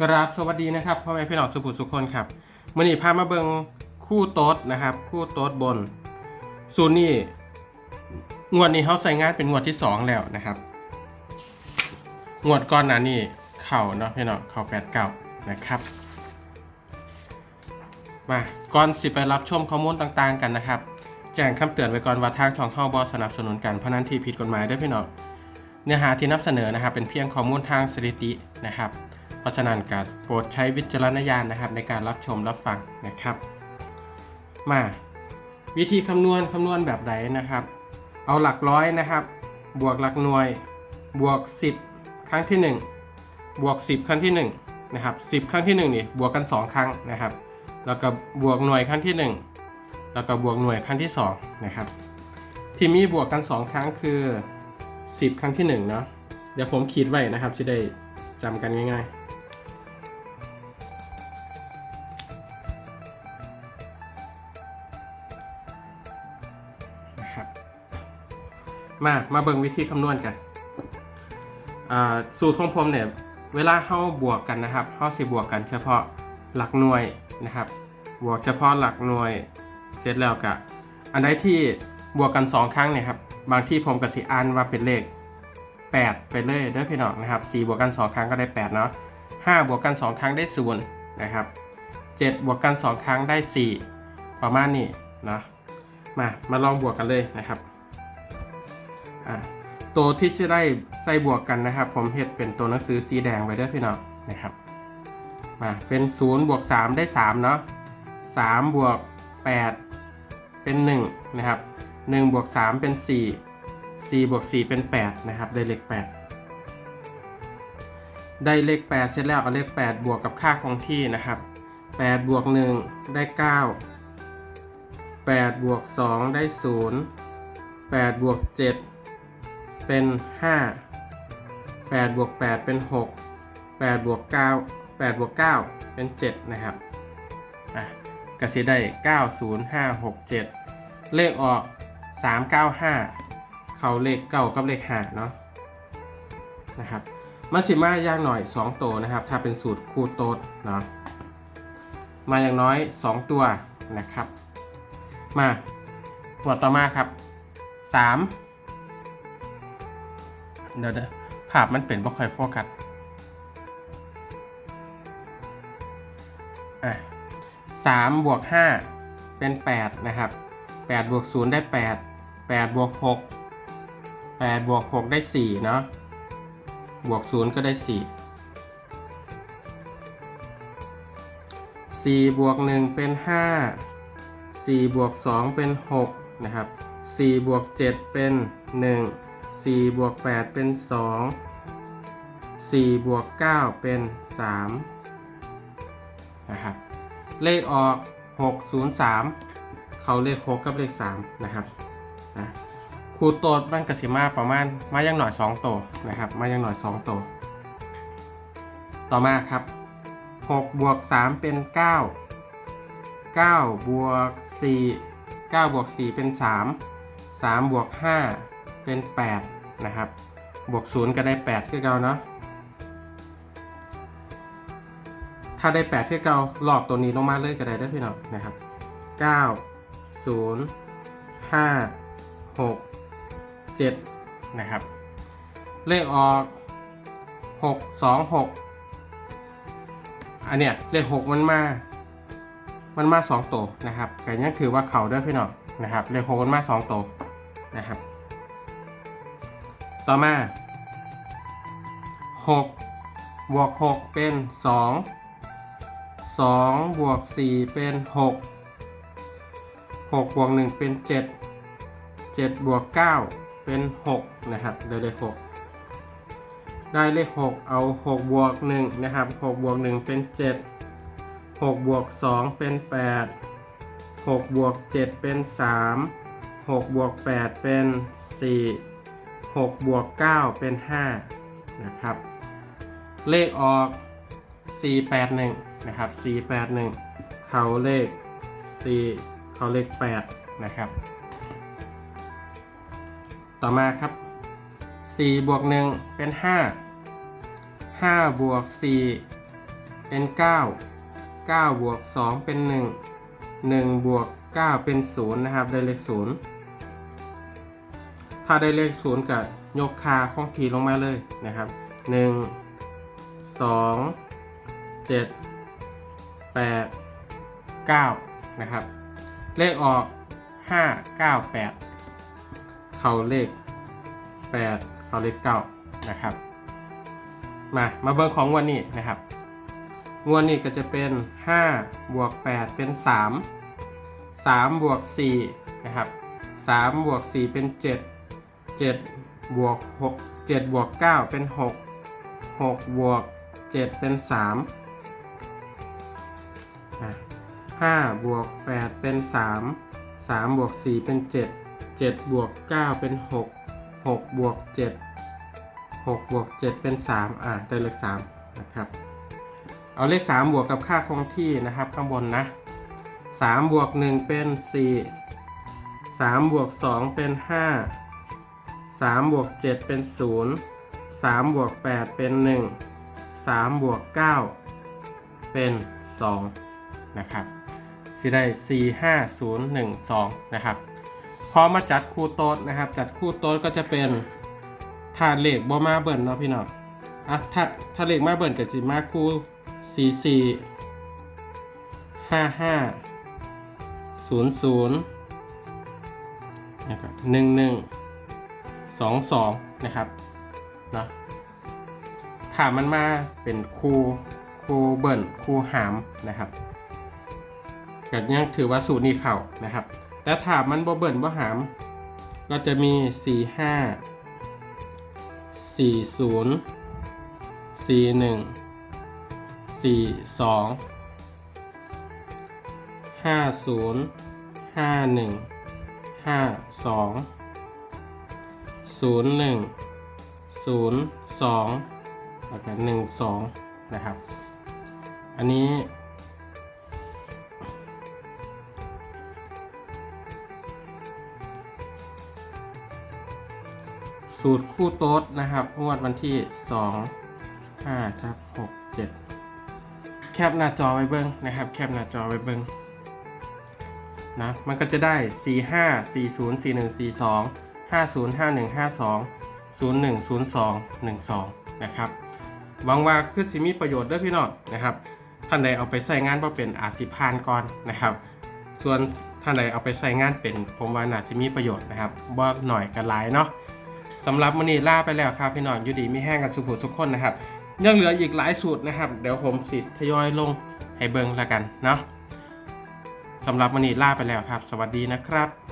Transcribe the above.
กราบสวัสดีนะครับพ่อแม่พี่น้องสุภุสุขคนครับมื่อนี้พามาเบิงคู่โต๊ดนะครับ คู่โต๊ดบนสูตรนี้งวดนี้เขาใส่งานเป็นงวดที่สองแล้วนะครับงวดก่อนหน้านี้เข่าเนาะพี่น้องเข่าแปดเก้านะครับมาก่อนสิไปรับชมข้อมูลต่างๆกันนะครับ แจ้งคำเตือนไว้ก่อนว่าทางช่องเข้าบอสนับสนุนกันเพราะนั้นที่ผิดกฎหมายด้วยพี่น้องเนื้อหาที่นำเสนอนะครับ เป็นเพียงข้อมูลทางสถิตินะครับ เพราะฉะนั้นการโปรดใช้วิจารณญาณนะครับในการรับชมรับฟังนะครับ มาวิธีคำนวณคำนวณแบบไหนนะครับ เอาหลักร้อยนะครับ บวกหลักหน่วย บวก 10 ครั้งที่ 1 บวก 10 ครั้งที่1นะครับ10 ครั้งที่1นี่บวกกัน 2 ครั้งนะครับ แล้วก็บวกหน่วยครั้งที่ 1 แล้วก็บวกหน่วยครั้งที่2นะครับที่มีบวกกัน 2 ครั้งคือ 10 ครั้งที่1เนาะเดี๋ยวผมขีดไว้นะครับจะได้จำกันง่ายๆ มามาเบิ่งวิธีคำนวณกันสูตรของผมเนี่ยเวลาเข้าบวกกันนะครับเข้าสิบวกกันเฉพาะหลักหน่วยนะครับ บวกเฉพาะหลักหน่วย เสร็จแล้วกะอันใดที่บวกกัน 2 ครั้งเนี่ยครับ บางที่ผมกับสิอ่านว่าเป็นเลข 8 ไปเลยเด้อพี่น้องนะครับ4บวกกัน 2 ครั้งก็ได้ 8 เนาะ5บวกกัน 2 ครั้งได้0นะครับ7บวกกัน 2 ครั้งได้ 4 ประมาณนี้เนาะมามาลองบวกกันเลยนะครับ อ่าตัวที่จะได้ใส่บวกกันนะครับ ผมเห็ดเป็นตัวหนังสือสีแดงไว้ด้อพี่น้องนะครับมาเป็น0บวก3ได้3เนาะ3บวก8เป็น1นะครับ1บวก3เป็น4 4บวก4เป็น8นะครับได้เลข8 ได้เลข 8 เสร็จแล้วเอาเลข 8 บวกกับค่าคงที่นะครับ8บวก1ได้ 9 8บวก2ได้ 0 8บวก7 เป็น 5 8บวก8เป็น 6 8บวก9 8บวก9เป็น 7 นะครับอะกสิได้ 9 0 5 6 7 เลขออก 3 9 5 เขาเลขเก้ากับเลข5เนาะนะครับมันสิมายากหน่อย2ตัวนะครับ ถ้าเป็นสูตรคูโต๊ดเนาะมาอย่างน้อย 2 ตัวนะครับ มาหมวดต่อมาครับสาม เดี๋ยวเดี๋ยวภาพมันเป็นบ่ค่อยโฟกัสอะสามบวกห้าเป็นแปดนะครับแปดบวกศูนย์ได้แปดแปดบวกหกแปดบวกหกได้สี่เนาะบวกศูนย์ก็ได้สี่สี่บวกหนึ่งเป็นห้า4บวก2เป็น6นะครับ4บวก7เป็น1 4 บวก 8 เป็น 2 4 บวก 9 เป็น 3 นะครับ เลขออก 603 เขาเลข 6 กับเลข 3 นะครับนะครูโตดมันกสิมาประมาณ มายังหน่อย 2 โตนะครับ มายังหน่อย 2 โต ต่อมาครับ 6 บวก 3 เป็น 9 9 บวก 4 9 บวก 4 เป็น 3 3 บวก 5 เป็น 8 นะครับ บวก 0 ก็ได้8คือเก่าเนาะถ้าได้8คือเก่าหลอกตัวนี้ลงมาเลยก็ได้ได้พี่น้องนะครับ 9 0 5 6 7 นะครับ เลขออก 6 2 6 อันเนี้ยเลข 6 มันมามันมาสองตัวนะครับแต่ยังถือว่าเขาด้วยพี่น้องนะครับ เลขหกมันมาสองตัวนะครับ ต่อมาหกบวกหกเป็นสองสองบวกสี่เป็นหกหกบวกหนึ่งเป็นเจ็ดเจ็ดบวกเก้าเป็นหกนะครับ ได้เลขหกได้เลขหกเอาหกบวกหนึ่งนะครับหกบวกหนึ่งเป็นเจ็ด6บวก 2 เป็น 8 6 บวก 7 เป็น 3 6 บวก 8 เป็น 4 6 บวก 9 เป็น 5 นะครับ เลขออก 481 นะครับ 481 เขาเลข 4 เขาเลข 8 นะครับ ต่อมาครับ 4 บวก 1 เป็น 5 5 บวก 4 เป็น 9 9 บวก 2 เป็น 1 1 บวก 9 เป็น 0 นะครับ ได้เลข 0 ถ้าได้เลข0กับยกคาของทีลงมาเลยนะครับ1 2 7 8 9นะครับ เลขออก5 9 8เข้าเลข8เข้าเลข9นะครับ มามาเบิ่งของงวันนี้นะครับงวดนี้ก็จะเป็น 5 บวก 8 เป็น 3 3 บวก 4 นะครับ 3 บวก 4 เป็น 7 7 บวก 6 7 บวก 9 เป็น 6 6 บวก 7 เป็น 3 5 บวก 8 เป็น 3 3 บวก 4 เป็น 7 7 บวก 9 เป็น 6 6 บวก 7 6 บวก 7 เป็น 3 อะได้เลข 3 นะครับ เอาเลข 3 บวกกับค่าคงที่นะครับ ข้างบนนะ 3 บวก 1 เป็น 4 3 บวก 2 เป็น 5 3บวก7เป็น 0 3บวก8เป็น 1 3บวก9เป็น 2 นะครับสิได้ 4 5 0 1 2 นะครับ พอมาจัดคู่โต๊ดนะครับ จัดคู่โต๊ดก็จะเป็นถาดเหล็กบอมาเบิร์นเนาะพี่น้องอะถ้าถ้าเหล็กมาเบิร์นกับจีมาคู่สี่สี่ห้าห้าศูนย์ศูนย์นะครับหนึ่งหนึ่ง สองสองนะครับเนาะถ้ามันมาเป็นคู่คู่เบิร์นคูหามนะครับก็ยังถือว่าสูตรนี้เข่านะครับ แต่ถ้ามันบ่เบิ่นบ่หาม ก็จะมี 4 5 4 0 4 1 42 50 51 52 4 2 5 0 5 1 5 2 0 1 0 2แล้วก็1 2นะครับ อันนี้ สูตรคู่โต๊ดนะครับงวดวันที่2 5ครับ6 7แคปหน้าจอไว้เบิ้งนะครับ แคปหน้าจอไว้เบิ้งนะ มันก็จะได้ 4 5 4 0 4 1 4 2 5 0 5 1 5 2 0 1 0 2 1 2 นะครับหวังว่าคือสิมีประโยชน์เด้วยพี่น้องนะครับ ท่านใดเอาไปใส่งานว่าเป็นอาสิพานก่อนนะครับ ส่วนท่านใดเอาไปใส่งานเป็นผมว่าน่าสิมีประโยชน์นะครับบ่หน่อยกันหลายเนาะสำหรับมื้อนี้ลาไปแล้วครับพี่น้องอยู่ดีไม่แห้งกันสุขทุกคนนะครับยังเหลืออีกหลายสูตรนะครับ เดี๋ยวผมสิทยอยลงให้เบิ่งแล้วกันเนาะสำหรับมื้อนี้ลาไปแล้วครับ สวัสดีนะครับ